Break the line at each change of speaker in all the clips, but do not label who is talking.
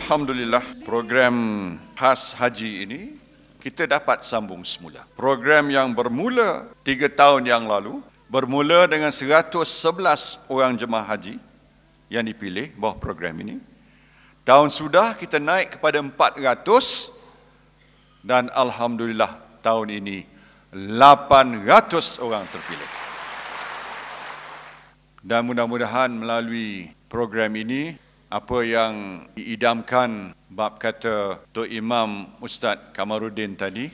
Alhamdulillah program khas haji ini kita dapat sambung semula. Program yang bermula tiga tahun yang lalu bermula dengan 111 orang jemaah haji yang dipilih bawah program ini. Tahun sudah kita naik kepada 400 dan Alhamdulillah tahun ini 800 orang terpilih. Dan mudah-mudahan melalui program ini apa yang diidamkan bab kata Tok Imam Ustaz Kamaruddin tadi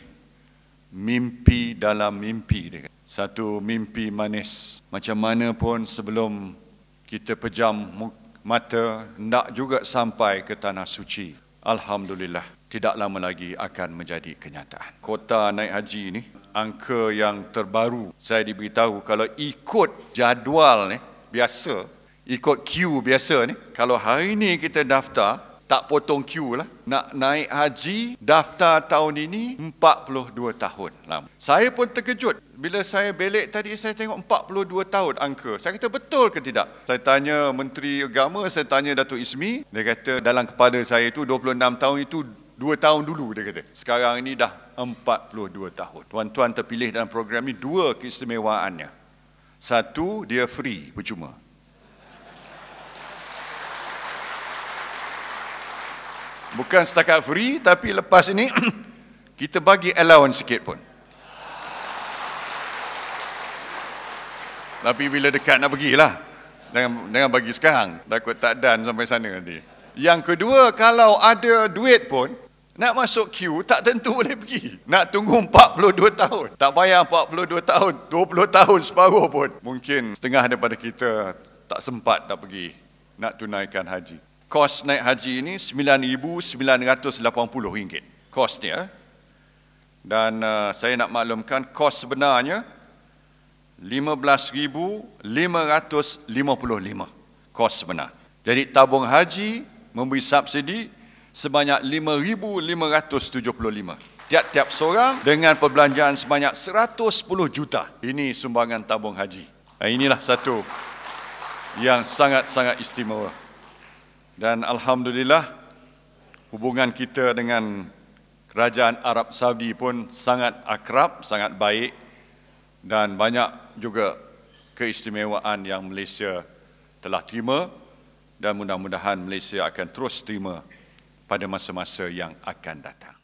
mimpi dalam mimpi dia satu mimpi manis. Macam mana pun sebelum kita pejam mata nak juga sampai ke tanah suci. Alhamdulillah tidak lama lagi akan menjadi kenyataan. Kota naik haji ini angka yang terbaru saya diberitahu kalau ikut jadual ni biasa ikut queue biasa ni. Kalau hari ni kita daftar, tak potong queue lah. Nak naik haji, daftar tahun ini 42 tahun lama. Saya pun terkejut. Bila saya belik tadi, saya tengok 42 tahun angka. Saya kata betul ke tidak? Saya tanya Menteri Agama, saya tanya Datuk Ismi. Dia kata dalam kepala saya itu 26 tahun itu dua tahun dulu dia kata. Sekarang ini dah 42 tahun. Tuan-tuan terpilih dalam program ini dua keistimewaannya. Satu, dia free, percuma. Bukan setakat free tapi lepas ini kita bagi allowance sikit pun. Tapi bila dekat nak pergilah. Jangan, jangan bagi sekarang. Takut tak dan sampai sana nanti. Yang kedua, kalau ada duit pun, nak masuk queue tak tentu boleh pergi. Nak tunggu 42 tahun. Tak payah 42 tahun, 20 tahun separuh pun. Mungkin setengah daripada kita tak sempat nak pergi nak tunaikan haji kos naik haji ini RM9,980 kosnya dan uh, saya nak maklumkan kos sebenarnya RM15,555 kos sebenar. Jadi tabung haji memberi subsidi sebanyak RM5,575 tiap-tiap seorang dengan perbelanjaan sebanyak 110 juta. Ini sumbangan tabung haji. Inilah satu yang sangat-sangat istimewa. Dan Alhamdulillah hubungan kita dengan kerajaan Arab Saudi pun sangat akrab, sangat baik dan banyak juga keistimewaan yang Malaysia telah terima dan mudah-mudahan Malaysia akan terus terima pada masa-masa yang akan datang.